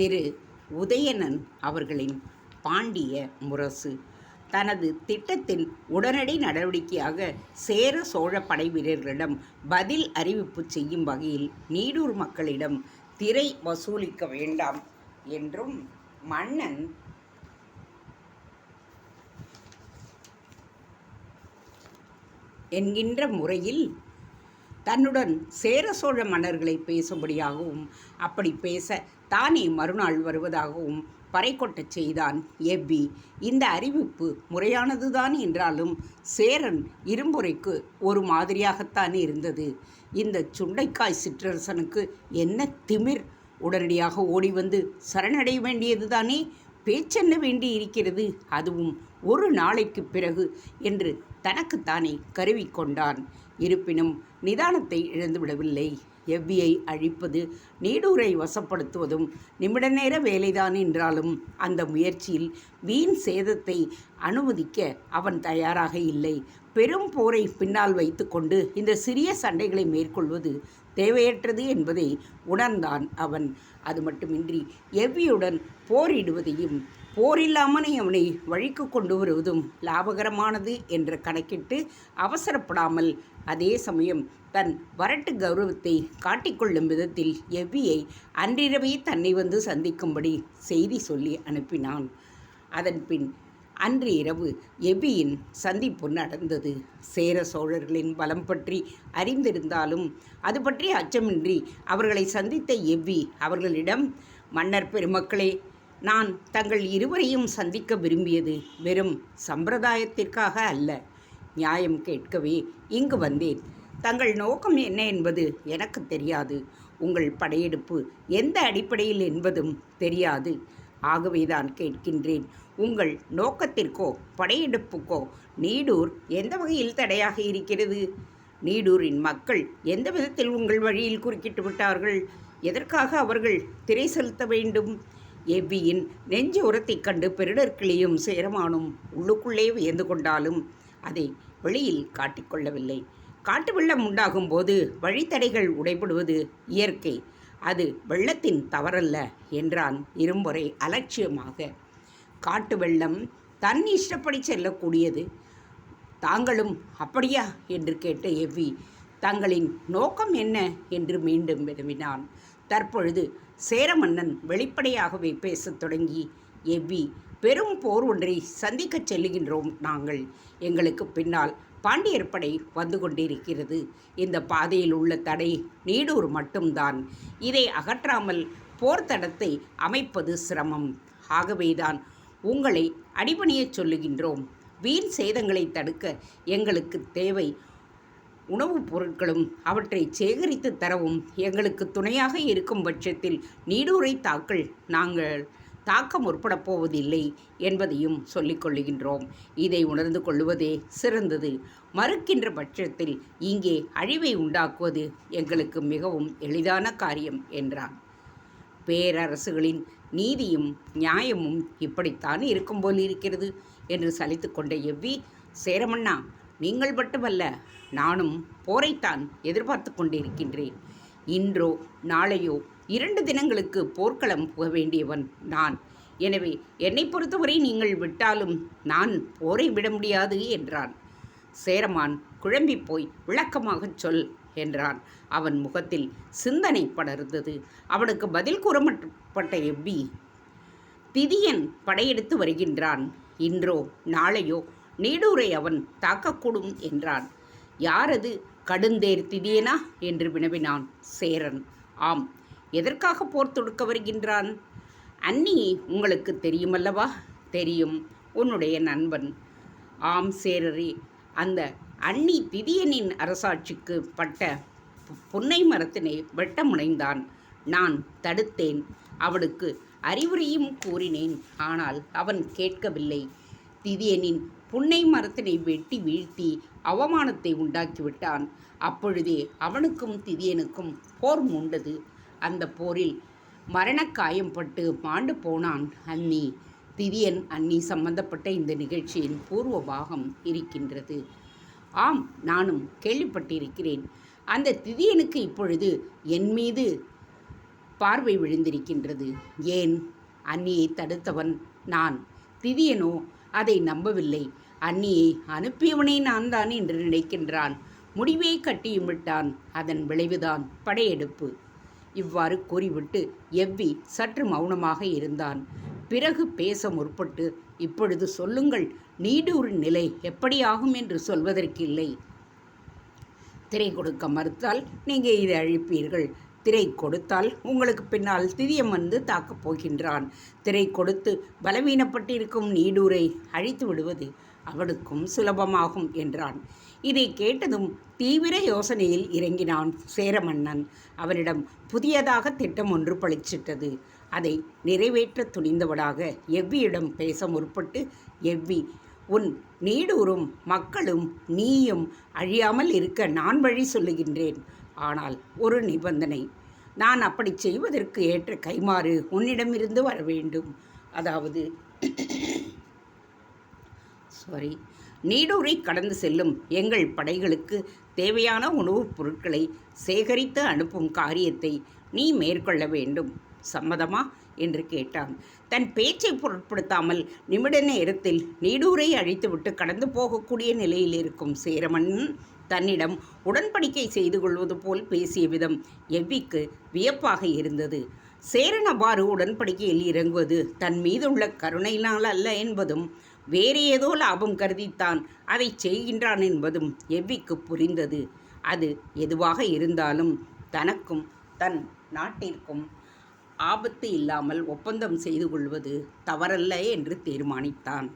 திரு உதயணன் அவர்களின் பாண்டிய முரசு. தனது திட்டத்தின் உடனடி நடவடிக்கையாக சேர சோழ படை வீரர்களிடம் பதில் அறிவிப்பு செய்யும் வகையில் நீடூர் மக்களிடம் திரை வசூலிக்க வேண்டாம் என்றும் மன்னன் என்கின்ற முறையில் தன்னுடன் சேர சோழ மன்னர்களை பேசும்படியாகவும் அப்படி பேச தானே மறுநாள் வருவதாகவும் பறைக்கொட்டச் செய்தான் எப்பி இந்த அறிவிப்பு முறையானதுதான் என்றாலும் சேரன் இரும்புரைக்கு ஒரு மாதிரியாகத்தான் இருந்தது. இந்த சுண்டைக்காய் சிற்றரசனுக்கு என்ன திமிர்? உடனடியாக ஓடி வந்து சரணடைய வேண்டியதுதானே? பேச்சென்ன வேண்டி இருக்கிறது? அதுவும் ஒரு நாளைக்கு பிறகு என்று தனக்குத்தானே கருவிக்கொண்டான் இருப்பினும் நிதானத்தை இழந்துவிடவில்லை. எவ்வியை அழிப்பது நீடூரை வசப்படுத்துவதும் நிமிட நேர வேலைதான் என்றாலும் அந்த முயற்சியில் வீண் சேதத்தை அனுமதிக்க அவன் தயாராக இல்லை. பெரும் போரை பின்னால் வைத்துக்கொண்டு இந்த சிறிய சண்டைகளை மேற்கொள்வது தேவையற்றது என்பதை உணர்ந்தான் அவன். அது மட்டுமின்றி எவ்வியுடன் போரிடுவதையும் போரில்லாமனை அவனை வழிக்கு கொண்டு வருவதும் லாபகரமானது என்று கணக்கிட்டு அவசரப்படாமல் அதே சமயம் தன் வரட்டு கௌரவத்தை காட்டிக்கொள்ளும் விதத்தில் எவ்வியை அன்றிரவே தன்னை வந்து சந்திக்கும்படி செய்தி சொல்லி அனுப்பினான். அதன்பின் அன்று இரவு எபியின் சந்திப்பு நடந்தது. சேர சோழர்களின் பலம் பற்றி அறிந்திருந்தாலும் அது பற்றி அச்சமின்றி அவர்களை சந்தித்த எவ்வி அவர்களிடம் மன்னர் பெருமக்களே நான் தங்கள் இருவரையும் சந்திக்க விரும்பியது வெறும் சம்பிரதாயத்திற்காக அல்ல. நியாயம் கேட்கவே இங்கு வந்தேன். தங்கள் நோக்கம் என்ன என்பது எனக்கு தெரியாது. உங்கள் படையெடுப்பு எந்த அடிப்படையில் என்பதும் தெரியாது. ஆகவேதான் கேட்கின்றேன். உங்கள் நோக்கத்திற்கோ படையெடுப்புக்கோ நீடூர் எந்த வகையில் தடையாக இருக்கிறது? நீடூரின் மக்கள் எந்த விதத்தில் உங்கள் வழியில் குறுக்கிட்டு விட்டார்கள்? எதற்காக அவர்கள் திரை செலுத்த வேண்டும்? எவ்வியின் நெஞ்சு உரத்தைக் கண்டு பெருடற்கிளியும் சேரமானும் உள்ளுக்குள்ளே வியந்து கொண்டாலும் அதை வெளியில் காட்டிக்கொள்ளவில்லை காட்டு வெள்ளம் உண்டாகும் போது வழித்தடைகள் உடைபடுவது இயற்கை. அது வெள்ளத்தின் தவறல்ல என்றான் இரும்பொறை அலட்சியமாக. காட்டு வெள்ளம் தன் இஷ்டப்படி செல்லக்கூடியது. தாங்களும் அப்படியா? என்று கேட்ட எவ்வி தங்களின் நோக்கம் என்ன? என்று மீண்டும் விரும்பினான் தற்பொழுது சேரமன்னன் வெளிப்படையாகவே பேசத் தொடங்கி எவ்வி பெரும் போர் ஒன்றை சந்திக்கச் செல்லுகின்றோம் நாங்கள். எங்களுக்கு பின்னால் பாண்டியர் படை வந்து கொண்டிருக்கிறது. இந்த பாதையில் உள்ள தடை நீடூர் மட்டும்தான். இதை அகற்றாமல் போர் தடத்தை அமைப்பது சிரமம். ஆகவேதான் உங்களை அடிபணியச் சொல்லுகின்றோம். வீண் சேதங்களை தடுக்க எங்களுக்கு தேவை உணவுப் பொருட்களும் அவற்றை சேகரித்து தரவும் எங்களுக்கு துணையாக இருக்கும் பட்சத்தில் நீடூரை தாக்கல் நாங்கள் தாக்க முற்படப் போவதில்லை என்பதையும் சொல்லிக்கொள்ளுகின்றோம் இதை உணர்ந்து கொள்வதே சிறந்தது. மறுக்கின்ற பட்சத்தில் இங்கே அழிவை உண்டாக்குவது எங்களுக்கு மிகவும் எளிதான காரியம் என்றான் பேரரசுகளின் நீதியும் நியாயமும் இப்படித்தான் இருக்கும் போல் இருக்கிறது என்று சலித்து கொண்ட எவ்வி சேரமண்ணா நீங்கள் மட்டுமல்ல நானும் போரைத்தான் எதிர்பார்த்து கொண்டிருக்கின்றேன். இன்றோ நாளையோ இரண்டு தினங்களுக்கு போர்க்களம் போக வேண்டியவன் நான். எனவே என்னை பொறுத்தவரை நீங்கள் விட்டாலும் நான் போரை விட முடியாது என்றான். சேரமான் குழம்பி போய் விளக்கமாகச் சொல் என்றான். அவன் முகத்தில் சிந்தனை படர்ந்தது. அவனுக்கு பதில் கூறப்பட்ட எவ்வி திதியன் படையெடுத்து வருகின்றான். இன்றோ நாளையோ நீடூரை அவன் தாக்கக்கூடும் என்றான். யாரது? கடுந்தேர் திதியனா என்று வினவினான் சேரன். ஆம் எதற்காக போர் தொடுக்க வருகின்றான்? அன்னி உங்களுக்கு தெரியுமல்லவா? தெரியும் உன்னுடைய நண்பன். ஆம் சேரரே அந்த அன்னி திதியனின் அரசாட்சிக்கு பட்ட புன்னை மரத்தினை வெட்ட முனைந்தான் நான் தடுத்தேன். அவனுக்கு அறிவுரையும் கூறினேன். ஆனால் அவன் கேட்கவில்லை. திதியனின் புன்னை மரத்தினை வெட்டி வீழ்த்தி அவமானத்தை உண்டாக்கிவிட்டான். அப்பொழுதே அவனுக்கும் திதியனுக்கும் போர் மூண்டது. அந்த போரில் மரணக்காயம்பட்டு மாண்டு போனான் அன்னி திதியன் அன்னி சம்பந்தப்பட்ட இந்த நிகழ்ச்சியின் பூர்வ பாகம் இருக்கின்றது. ஆம் நானும் கேள்விப்பட்டிருக்கிறேன். அந்த திதியனுக்கு இப்பொழுது என் மீது பார்வை விழுந்திருக்கின்றது. ஏன்? அன்னியை தடுத்தவன் நான். திதியனோ அதை நம்பவில்லை. அன்னியை அனுப்பியவனே நான் தான் என்று நினைக்கின்றான். முடிவை கட்டியும் விட்டான். அதன் விளைவுதான் படையெடுப்பு. இவ்வாறு கூறிவிட்டு எவ்வி சற்று மௌனமாக இருந்தான். பிறகு பேச முற்பட்டு இப்பொழுது சொல்லுங்கள் நீடூர் நிலை எப்படியாகும் என்று சொல்வதற்கில்லை. திரை கொடுக்க மறுத்தால் நீங்கள் இதை அழிப்பீர்கள். திரை கொடுத்தால் உங்களுக்கு பின்னால் திதியம் வந்து தாக்கப் போகின்றான். திரை கொடுத்து பலவீனப்பட்டிருக்கும் நீடூரை அழித்து விடுவது அவனுக்கும் சுலபமாகும் என்றான். இதை கேட்டதும் தீவிர யோசனையில் இறங்கினான் சேரமன்னன். அவனிடம் புதியதாக திட்டம் ஒன்று பளிச்சிட்டது அதை நிறைவேற்ற துணிந்தவனாக எவ்வியிடம் பேச முற்பட்டு எவ்வி உன் நீடூரும் மக்களும் நீயும் அழியாமல் இருக்க நான் வழி சொல்லுகின்றேன். ஆனால் ஒரு நிபந்தனை. நான் அப்படி செய்வதற்கு ஏற்ற கைமாறு உன்னிடமிருந்து வர வேண்டும். அதாவது சாரி நீடூரை கடந்து செல்லும் எங்கள் படைகளுக்கு தேவையான உணவுப் பொருட்களை சேகரித்து அனுப்பும் காரியத்தை நீ மேற்கொள்ள வேண்டும். சம்மதமா? என்று கேட்டான். தன் பேச்சை பொருட்படுத்தாமல் நிமிட நேரத்தில் நீடூரை அழித்துவிட்டு கடந்து போகக்கூடிய நிலையில் இருக்கும் சேரமன் தன்னிடம் உடன்படிக்கை செய்து கொள்வது போல் பேசிய விதம் எவ்விக்கு வியப்பாக இருந்தது. சேரன் அவ்வாறு உடன்படிக்கையில் இறங்குவது தன் மீதுள்ள கருணையினால் அல்ல என்பதும் வேறு ஏதோ லாபம் கருதித்தான் அதை செய்கின்றான் என்பதும் எவ்விக்கு புரிந்தது. அது எதுவாக இருந்தாலும் தனக்கும் தன் நாட்டிற்கும் ஆபத்து இல்லாமல் ஒப்பந்தம் செய்து கொள்வது தவறல்ல என்று தீர்மானித்தான்.